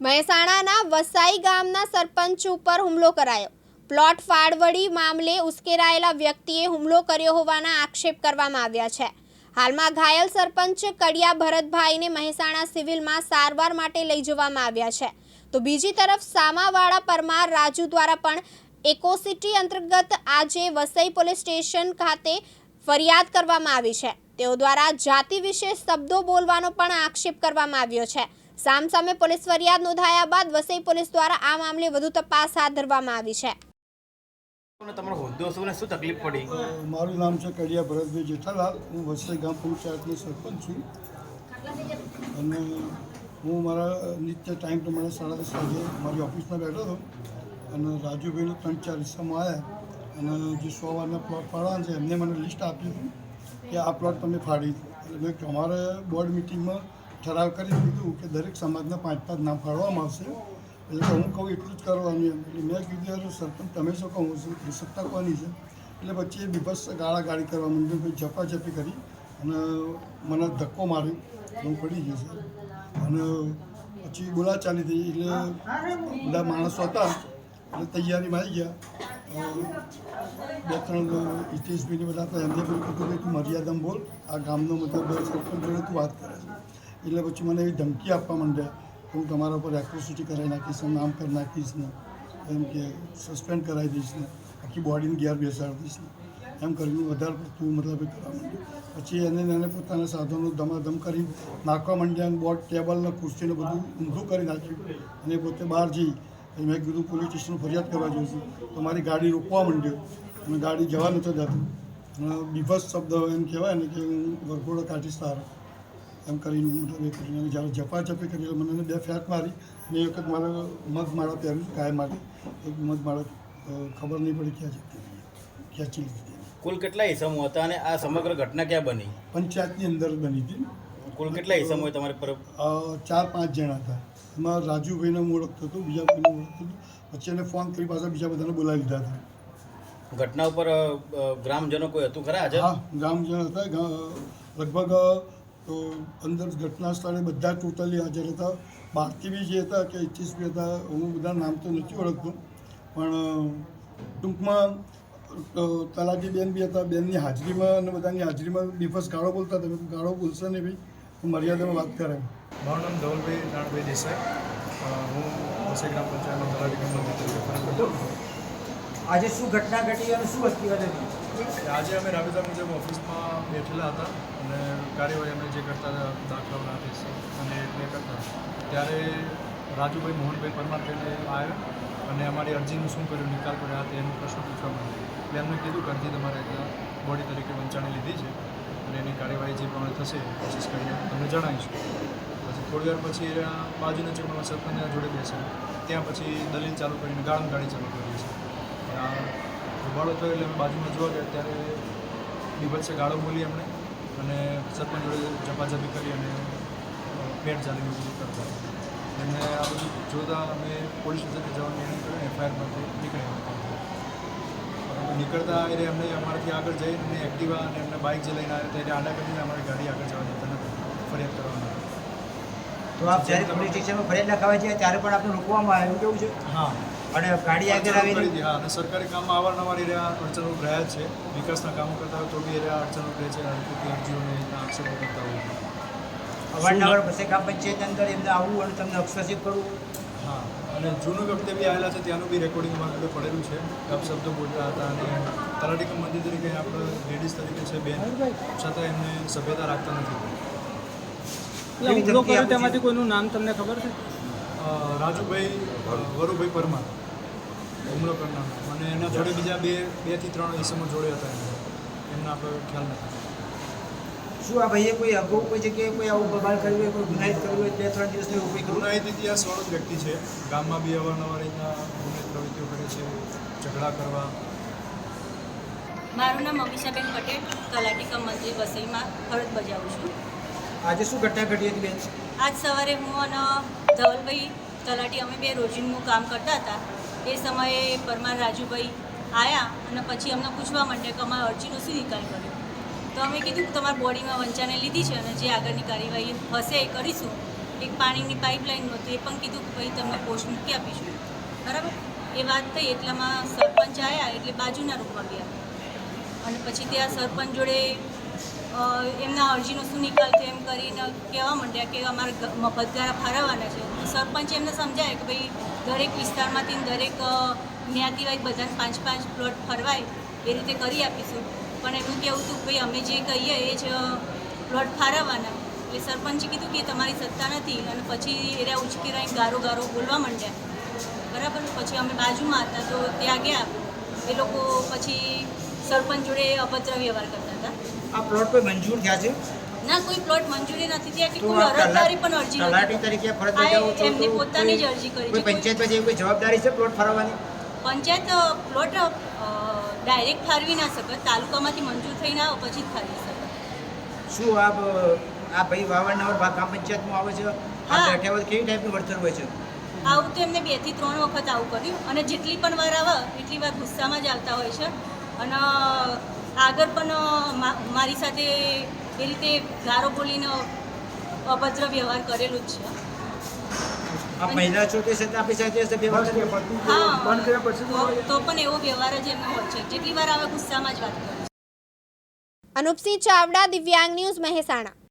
મહેસાણાના વસાઈ ગામના સરપંચ ઉપર હુમલો કરાયો. પ્લોટ ફાળવડી મામલે ઉશ્કેરાયેલા વ્યક્તિએ હુમલો કર્યો હોવાના આક્ષેપ કરવામાં આવ્યા છે. હાલમાં ઘાયલ સરપંચ કડિયા ભરતભાઈને મહેસાણા સિવિલમાં સારવાર માટે લઈ જવામાં આવ્યા છે. તો બીજી તરફ સામાવાળા પરમાર રાજુ દ્વારા પણ એકોસિટી અંતર્ગત આજે વસઈ પોલીસ સ્ટેશન ખાતે ફરિયાદ કરવામાં આવી છે. તેઓ દ્વારા જાતિ વિશે શબ્દો બોલવાનો પણ આક્ષેપ કરવામાં આવ્યો છે. સામસામે પોલીસ ફરિયાદ નોંધાયા બાદ વસઈ પોલીસ દ્વારા આ મામલે વધુ તપાસ હાથ ધરવામાં આવી છે. તમને તમારો હોદ્દો શું શું તકલીફ પડી? મારું નામ છે કડિયા ભરતભાઈ જેઠાલાલ. હું વસઈ ગામ પંચાયતનો સરપંચ છું. અને હું મારા નિત્ય ટાઈમ પ્રમાણે સાડા દસ વાગે મારી ઓફિસમાં બેઠો હતો. અને રાજુભાઈનો ત્રણ ચાર હિસ્સામાં આવ્યા. અને જે સો વારના પ્લોટ ફાળવાના છે એમને મને લિસ્ટ આપ્યું હતું કે આ પ્લોટ તમે ફાળી એટલે મેં અમારે બોર્ડ મિટિંગમાં ઠરાવ કરી દીધું કે દરેક સમાજના પાંચ પાંચ નામ ફાળવામાં આવશે. એટલે કે હું કહું એટલું જ કરવાનું એમ એટલે મેં કીધું, અરે સરપંચ, તમે શું કહું? છું સત્તા કોની છે? એટલે પછી એ બીભત્સ ગાળા ગાળી કરવા માંડ્યું, પછી ઝપાઝપી કરી અને મને ધક્કો માર્યો. હું પડી ગયો અને પછી બોલા ચાલી થઈ. એટલે બધા માણસો હતા. એટલે તૈયારીમાં આવી ગયા. બે ત્રણ હિતેશભાઈને બધા હતા. એમને પણ કીધું કે તું મર્યાદામાં બોલ. આ ગામનો મતલબ સરપંચ જોડે તું વાત કરે છે. એટલે પછી મને એવી ધમકી આપવા માંડ્યા હું તમારા ઉપર એક્રોસિટી કરાવી નાખીશ ને નામ કરી નાખીશ ને, એમ કે સસ્પેન્ડ કરાવી દઈશ ને, આખી બોડીને ગેર બેસાડી દઈશ ને. એમ કરીને વધારે પડતું મતલબ એ કરવા માંડ્યું. પછી એને એને પોતાના સાધનો ધમાધમ કરી નાખવા માંડ્યા અને બોર્ડ ટેબલને ખુરશીને બધું ઊંધું કરી નાખ્યું. અને પોતે બહાર જઈ અને મેં કીધું, પોલીસ સ્ટેશન ફરિયાદ કરવા જઉં છું તો મારી ગાડી રોકવા માંડ્યો. અને ગાડી જવા નથી જતું અને બીભસ શબ્દ એમ કહેવાય ને કે હું વરઘોડો કાઢીશ તારો. એમ કરીને મતલબ એ કરીને જ્યારે ઝપાઝપી કરી એટલે મને બે ફેટ મારી ને એક વખત મારે મગમાળા પહેર્યું ગાય માટે એક મગમાળા ખબર નહીં પડી ક્યાં જતી ખેંચી લીધી કુલ કેટલા ઇસમો હતા અને આ સમગ્ર ઘટના ક્યાં બની? પંચાયતની અંદર બની હતી. કુલ કેટલા ઇસમો હોય તમારી પર? ચાર પાંચ જણા હતા. એમાં રાજુભાઈને હું ઓળખતો હતો બીજા કોઈને ઓળખતો હતો પછી એને ફોન કરી પાછા બીજા બધાને બોલાવી લીધા હતા. ઘટના ઉપર ગ્રામજનો કોઈ હતું ખરા હાજર હા ગ્રામજનો હતા. લગભગ તો અંદર ઘટના સ્થળે બધા ટોટલી હાજર હતા. બહારથી બી જે હતા કે ઇચ્છીસ બી હતા હું બધા નામ તો નથી ઓળખતો. પણ ટૂંકમાં તલાટી બેન બી હતા બેનની હાજરીમાં અને બધાની હાજરીમાં બિફસ ગાળો બોલતા તમે ગાળો બોલશે ને ભાઈ મર્યાદામાં વાત કરે મારું નામ ધવલભાઈ નાણભાઈ દેસાઈ. હું વસઈ ગ્રામ પંચાયતમાં તલાટી છું. આજે શું ઘટના ઘટી અને શું હતી આજે અમે રાબેતા મુજબ ઓફિસમાં બેઠેલા હતા અને કાર્યવાહી અમે જે કરતા હતા દાખલાઓના છે અને એટલે કરતા ત્યારે રાજુભાઈ મોહનભાઈ પરમાર તેને આવ્યા અને અમારી અરજીનું શું કર્યું, નિકાલ કર્યો, આ તેનો પ્રશ્ન પૂછવા માંગ્યો એટલે એમને કીધું કે અરજી તમારે બોડી તરીકે વંચાણી લીધી છે અને એની કાર્યવાહી જે પ્રમાણે થશે કોશિશ કરીને તમને જણાવીશું. પછી થોડી વાર પછી બાજુના ચોકમાં સરપંચના જોડે બેસે, ત્યાં પછી દલીલ ચાલુ કરીને ગાળમ ગાડી ચાલુ કરીએ છીએ આ થયો એટલે અમે બાજુમાં જોવા ગયા ત્યારે દિવસે ગાળો બોલી એમણે અને સરપંચ જોડે ઝપાઝપી કરી અને પેટ ચાલીને બધું કરતા. એમને આ બધું જોતા અમે પોલીસ સ્ટેશને જવાનો નિર્ણય કર્યો એફઆઈઆરમાંથી નીકળ્યા હતા. નીકળતા એટલે એમને અમારાથી આગળ જઈ અને એક્ટિવા અને એમને બાઇક જે લઈને આવ્યા હતા એટલે આડા કરીને અમારી ગાડી આગળ જવા દેતા નથી ફરિયાદ કરવાના તો આપ જ્યારે પોલીસ સ્ટેશનમાં ફરિયાદ લખાવા છે ત્યારે પણ આપણે રોકવામાં આવ્યું કેવું છે? હા. અને ગાડી આગળ આવી હા અને સરકારી કામમાં અવારનવાર એ રહ્યા અડચણરૂપ રહ્યા જ છે. વિકાસના કામો કરતા હોય તો બી એ રહ્યા અડચણરૂપ રહે છે. અડચણરૂપ અરજીઓને એના આક્ષેપો કરતા હોય. અવારનવાર પછી ગ્રામ પંચાયત અંદર એમને આવવું અને તમને હસ્તક્ષેપ કરવું. હા અને જૂનું વખતે બી આવેલા છે ત્યાંનું બી રેકોર્ડિંગ અમારે જોડે પડેલું છે. ગપ શબ્દો બોલતા હતા અને તલાટી મંદિર તરીકે આપણે લેડીઝ તરીકે છે બેન. છતાં એમને સભ્યતા રાખતા નથી. હુમલો કર્યો તેમાંથી કોઈનું નામ તમને ખબર છે? રાજુભાઈ વરુભાઈ પરમાર. હુમલો કરનાર અને એના જોડે બીજા બે બેથી ત્રણ ઈસમો જોડે હતા એમને આપણે ખ્યાલ નથી. શું આ ભાઈએ કોઈ અગાઉ કોઈ જગ્યાએ કોઈ આવું બબાલ કર્યું હોય કોઈ ગુનાહિત કર્યું હોય બે ત્રણ દિવસની ઊભી કર્યું ગુનાહિત ઇતિહાસવાળો જ વ્યક્તિ છે. ગામમાં બી અવારનવાર રીતના ગુનાહિત પ્રવૃત્તિઓ કરે છે ઝઘડા કરવા. મારું નામ અમીષાબેન પટેલ તલાટી કમ મંત્રી વસઈમાં ફરજ બજાવું છું. આજે શું ઘટના ઘટી હતી બેન? આજ સવારે હું અને ધવલભાઈ તલાટી અમે બે રોજિંદનું કામ કરતા હતા. એ સમયે પરમાર રાજુભાઈ આવ્યા અને પછી અમને પૂછવા માંડ્યા કે અમારા અરજીનો શું નિકાલ કર્યો. તો અમે કીધું કે તમારી બોડીમાં વંચાને લીધી છે અને જે આગળની કાર્યવાહી હશે એ કરીશું. એક પાણીની પાઇપલાઇન નહોતી, એ પણ કીધું કે ભાઈ તમને પોસ્ટ મૂકી આપીશું. બરાબર? એ વાત થઈ, એટલામાં સરપંચ આવ્યા એટલે બાજુના રૂમમાં ગયા. અને પછી ત્યાં સરપંચ જોડે એમના અરજીનો શું નિકાલ છે એમ કરીને કહેવા માંડ્યા કે અમારે મફતગારા ફાળવવાના છે. તો સરપંચ એમને સમજાય કે ભાઈ, દરેક વિસ્તારમાંથી દરેક જ્ઞાતિવાય બધાને પાંચ પાંચ પ્લોટ ફરવાય, એ રીતે કરી આપીશું. પણ એમનું કહેવું હતું ભાઈ, અમે જે કહીએ એ જ પ્લોટ ફાળવવાના. એટલે સરપંચે કીધું કે તમારી સત્તા નથી અને પછી એરિયા ઉચકેરાઈ ગારો ગારો બોલવા માંડ્યા. બરાબર? પછી અમે બાજુમાં હતા તો ત્યાં ગયા. એ લોકો પછી સરપંચ જોડે અભદ્ર વ્યવહાર કરતા હતા. આ પ્લોટ પર મંજૂર થયા છે? ના કોઈ પ્લોટ મંજૂરી નથી થયા કે કોઈ અરજદારી પણ અરજી તલાટી નથી તરીકે ફરજ બજાવો છો એમની પોતાની જ અરજી કરી છે. કોઈ- પંચાયત પછી કોઈ જવાબદારી છે પ્લોટ ફરવાની? પંચાયત પ્લોટ ડાયરેક્ટ ફાળવી ના શકે. તાલુકામાંથી મંજૂર થઈને આવે પછી જ ફાળવી શકે. શું આપ આ ભાઈ વાવણનગર ગ્રામ પંચાયતમાં આવે છે? આ હા. બેઠા કેવી ટાઈપનું વર્તન હોય છે? આવું તો એમને બેથી ત્રણ વખત આવું કર્યું. અને જેટલી પણ વાર આવે એટલી વાર ગુસ્સામાં જ આવતા હોય છે. અને આગળ પણ મારી સાથે એ રીતે ગારો બોલીને અભદ્ર વ્યવહાર કરેલું જ છે. આ મહિલા છો તે છતાં આપણી સાથે હશે વ્યવહાર કરે. હા. તો- તો પણ એવો વ્યવહાર જ એમનો હોય છે. જેટલી વાર આવે ગુસ્સામાં જ વાત કરે. અનુપસિંહ ચાવડા દિવ્યાંગ ન્યૂઝ મહેસાણા.